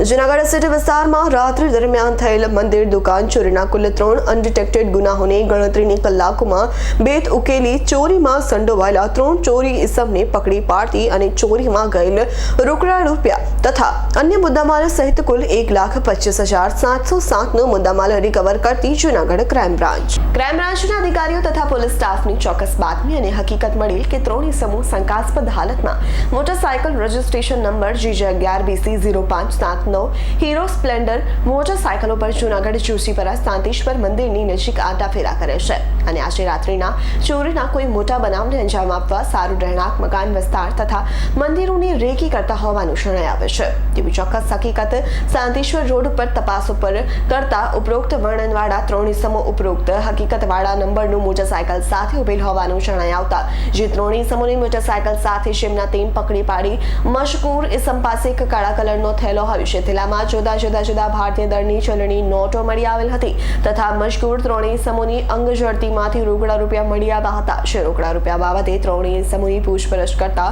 Junagadh city વિસ્તારમાં રાત્રિ દરમિયાન થયેલ મંદિર, દુકાન, ચોરીના કુલ ત્રણ અનડિટેક્ટેડ ગુનાહોની ગણતરીની કલાકોમાં બેત ઉકેલી ચોરીમાં સંડોવાયેલા ત્રણ ચોરી ઇસમને પકડી પાડતી અને ચોરીમાં ગયેલ રોકડા રૂપિયા તથા અન્ય મુદ્દામાલ સહિત કુલ એક લાખ પચીસ હજાર સાતસો સાતનો મુદ્દામાલ રિકવર કરતી જૂનાગઢ ક્રાઇમ બ્રાન્ચ ક્રાઇમ બ્રાન્ચના અધિકારીઓ તથા પોલીસ સ્ટાફની ચોક્કસ બાતમી અને હકીકત મળેલ કે ત્રણેય સમૂહ શંકાસ્પદ હાલતમાં મોટરસાયકલ રજિસ્ટ્રેશન નંબર જીજે અગિયાર બીસી ઝીરો પાંચ સાત નવ હીરો સ્પ્લેન્ડર, મોટરસાયકલો પર જૂનાગઢ જોશીપરા શાંતિશ્વર મંદિરની નજીક આંટાફેરા કરે છે. અને આજે રાત્રિના ચોરીના કોઈ મોટા બનાવને અંજામ આપવા સારું રહેણાંક, મકાન વિસ્તાર તથા મંદિરોની રેકી કરતા હોવાનું જણાઈ આવે છે. તેવી ચોક્કસ હકીકત શાંતિશ્વર રોડ ઉપર તપાસ ઉપર કરતા ઉપરોક્ત વર્ણનવાળા ત્રણ ઇસમો ઉપરોક્ત હકીકતવાળા નંબરનું મોટરસાયકલ સાથે ઉભેલ હોવાનું જણાય આવતા. જે ત્રણ ઇસમોની મોટરસાયકલ સાથે શેમના તેમ પકડી પાડી મશકૂર ઇસમ પાસે કાળા કલરનો થેલો હોય છે. થેલામાં જુદા જુદા જુદા ભારતીય દળની ચલણી નોટો મળી આવેલ હતી તથા મશકૂર ત્રણેય સમૂહની અંગ ઝડતીમાંથી રોકડા રૂપિયા મળી આવ્યા હતા. જે રોકડા રૂપિયા બાબતે ત્રણેય સમૂહની પૂછપરછ કરતા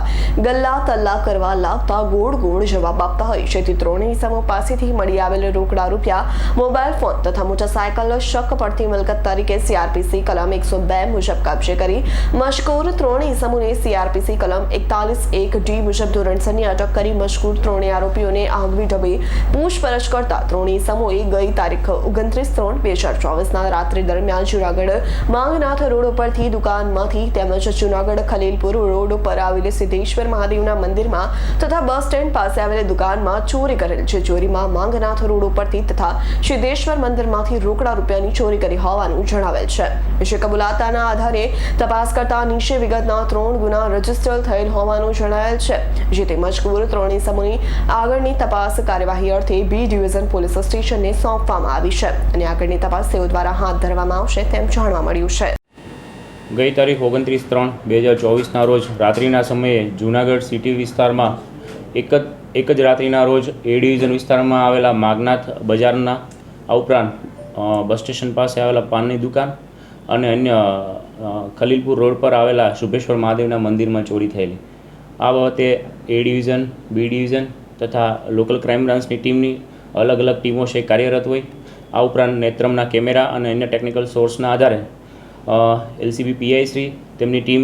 ગલ્લા તલ્લા કરવા લાગતા ગોળ ગોળ જવાબ આપતા હોય. જેથી ત્રણેય સમૂહ પાસેથી મળી આવેલ રોકડા રૂપિયા મોબાઈલ ફોન તથા મોટરસાયકલ શક પડતી મિલકત તરીકે સીઆરપીસી કલમ એકસો બે મુજબ કબજે કરી મશકૂર ત્રણેય સમૂહને સીઆરપીસી કલમ એકતાલીસ એક ડી મુજબ ધોરણસરની અટક કરી મશકૂર ત્રણેય આરોપીઓને આગવી ઢબે પૂછપરછ કરતા ત્રણેય સમૂહે ગઈ તારીખ ઓગણત્રીસ ત્રણ બે હજાર ચોવીસના રાત્રિ દરમિયાન જુનાગઢ માંગનાથ રોડ ઉપરથી દુકાનમાંથી તેમજ જુનાગઢ ખલીલપુર રોડ ઉપર આવેલી સિદ્ધેશ્વર મહાદેવના મંદિરમાં તથા બસ સ્ટેન્ડ પાસે આવેલી દુકાનમાં ચોરી કરેલ છે. ચોરીમાં માંગનાથ રોડ ઉપરથી તથા સિદ્ધેશ્વર મંદિરમાંથી રોકડા રૂપિયાની ચોરી કરી હોવાનું જણાવેલ છે. વિશે કબૂલાતાના આધારે તપાસ કરતા નીચે વિગતના ત્રણ ગુના રજિસ્ટર થયેલ હોવાનું જણાયેલ છે. જે તેમજ કુલ ત્રણેય સમૂહની આગળની તપાસ કાર્યવાહી અર્થે બી ડિવિઝન પોલીસ સ્ટેશનને સોંપવામાં આવી છે અને આગળની તપાસ તેઓ દ્વારા હાથ ધરવામાં આવશે તેમ જાણવા મળ્યું છે. ગઈ તારીખ ઓગણત્રીસ ત્રણ બે હજાર ચોવીસના રોજ રાત્રિના સમયે જૂનાગઢ સિટી વિસ્તારમાં એક જ એક જ રાત્રિના રોજ એ ડિવિઝન વિસ્તારમાં આવેલા માગનાથ બજારના, આ ઉપરાંત બસ સ્ટેશન પાસે આવેલા પાનની દુકાન અને અન્ય ખલીલપુર રોડ પર આવેલા શુભેશ્વર મહાદેવના મંદિરમાં ચોરી થયેલી. આ બાબતે એ ડિવિઝન, બી ડિવિઝન તથા લોકલ ક્રાઇમ બ્રાન્ચની ટીમની અલગ અલગ ટીમો છે, કાર્યરત હોય. આ ઉપરાંત નેત્રમના કેમેરા અને અન્ય ટેકનિકલ સોર્સના આધારે એલસીબી પીઆઈ શ્રી, તેમની ટીમ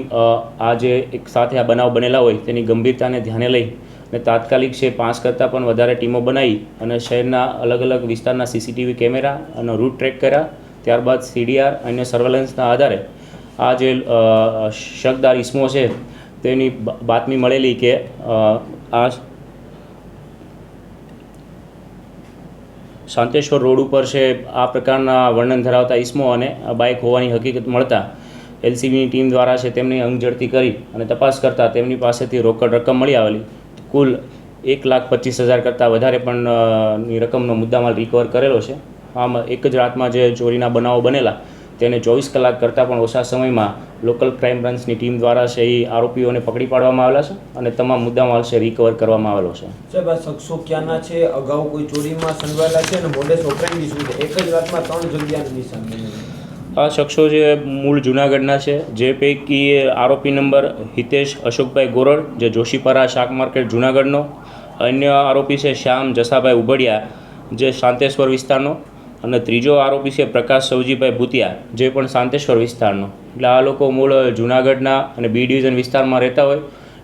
આ જે એક સાથે આ બનાવ બનેલા હોય તેની ગંભીરતાને ધ્યાને લઈ અને તાત્કાલિક છે, પાંચ કરતાં પણ વધારે ટીમો બનાવી અને શહેરના અલગ અલગ વિસ્તારના સીસીટીવી કેમેરા અને રૂટ ટ્રેક કર્યા. ત્યારબાદ સીડીઆર અન્ય સર્વેલન્સના આધારે આ જે શકદાર ઇસમો છે, તેની બાતમી મળેલી કે આ શાંતેશ્વર રોડ ઉપર છે આ પ્રકારના વર્ણન ધરાવતા ઇસમો અને બાઇક હોવાની હકીકત મળતા એલસીબીની ટીમ દ્વારા છે તેમની અંગઝડતી કરી અને તપાસ કરતાં તેમની પાસેથી રોકડ રકમ મળી આવેલી. કુલ એક લાખ પચીસ હજાર કરતાં વધારે પણ ની રકમનો મુદ્દામાલ રિકવર કરેલો છે. આમ એક જ રાતમાં જે ચોરીના બનાવો બનેલા તેને ચોવીસ કલાક કરતાં પણ ઓછા સમયમાં લોકલ ક્રાઇમ બ્રાન્ચની ટીમ દ્વારા છે એ આરોપીઓને પકડી પાડવામાં આવેલા છે અને તમામ મુદ્દામાલ છે રિકવર કરવામાં આવેલો છે. સાહેબ આ શખ્સો ક્યાંના છે? અગાઉ કોઈ ચોરીમાં સંડવાયેલા છે? અને મોડેસ ઓપરેન્ડી શું છે? એક જ રાતમાં ત્રણ જગ્યાનું નિશાન આ શખ્સો જે મૂળ જૂનાગઢના છે જે પૈકી આરોપી નંબર હિતેશ અશોકભાઈ ગોરડ જે જોશીપરા શાક માર્કેટ જૂનાગઢનો અન્ય આરોપી છે શ્યામ જસાભાઈ ઉબડિયા જે શાંતેશ્વર વિસ્તારનો અને ત્રીજો આરોપી છે પ્રકાશ સૌજીભાઈ ભૂતિયા, જે પણ શાંતેશ્વર વિસ્તારનો. એટલે આ લોકો મૂળ જૂનાગઢના અને બી ડિવિઝન વિસ્તારમાં રહેતા હોય.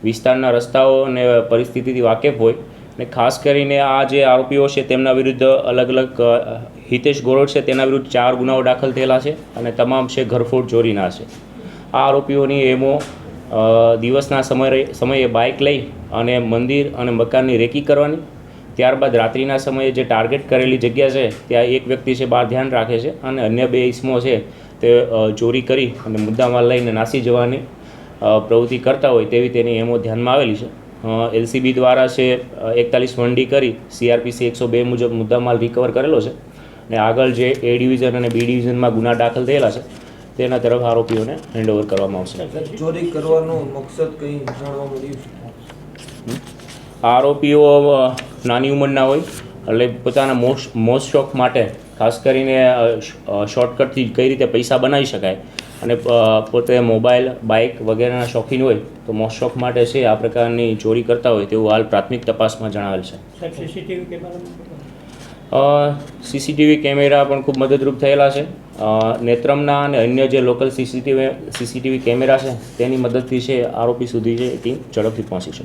વિસ્તારના રસ્તાઓ અને પરિસ્થિતિથી વાકેફ હોય. અને ખાસ કરીને આ જે આરોપીઓ છે તેમના વિરુદ્ધ અલગ અલગ હિતેશ ગોરોડ છે તેના વિરુદ્ધ ચાર ગુનાઓ દાખલ થયેલા છે અને તમામ છે ઘરફોડ ચોરીના છે. આ આરોપીઓની એમો દિવસના સમયે સમયે બાઇક લઈ અને મંદિર અને મકાનની રેકી કરવાની ત્યારબાદ રાત્રિના સમયે જે ટાર્ગેટ કરેલી જગ્યા છે ત્યાં એક વ્યક્તિ છે બહાર ધ્યાન રાખે છે અને અન્ય બે ઇસમો છે તે ચોરી કરી અને મુદ્દામાલ લઈને નાસી જવાની પ્રવૃત્તિ કરતા હોય તેવી તેની એમો ધ્યાનમાં આવેલી છે. એલસીબી દ્વારા છે એકતાલીસ વનડી કરી સીઆરપીસી એકસો બે મુજબ મુદ્દામાલ રિકવર કરેલો છે અને આગળ જે એ ડિવિઝન અને બી ડિવિઝનમાં ગુના દાખલ થયેલા છે તેના તરફ આરોપીઓને હેન્ડઓવર કરવામાં આવશે. ચોરી કરવાનો મકસદ કંઈ જાણવા મળ્યું આરોપીઓ નાની ઉંમરના હોય એટલે પોતાના મોસ્ટ મોસ્ટ શોખ માટે ખાસ કરીને શોર્ટકટથી કઈ રીતે પૈસા બનાવી શકાય અને પોતે મોબાઈલ બાઇક વગેરેના શોખીન હોય તો મોસ્ટ શોખ માટે છે આ પ્રકારની ચોરી કરતા હોય તેવું હાલ પ્રાથમિક તપાસમાં જણાવેલ છે. સીસીટીવી કેમેરા પણ ખૂબ મદદરૂપ થયેલા છે. નેત્રમના અને અન્ય જે લોકલ સીસીટીવી સીસીટીવી કેમેરા છે તેની મદદથી છે આરોપી સુધી છે ટીમ ઝડપથી પહોંચી છે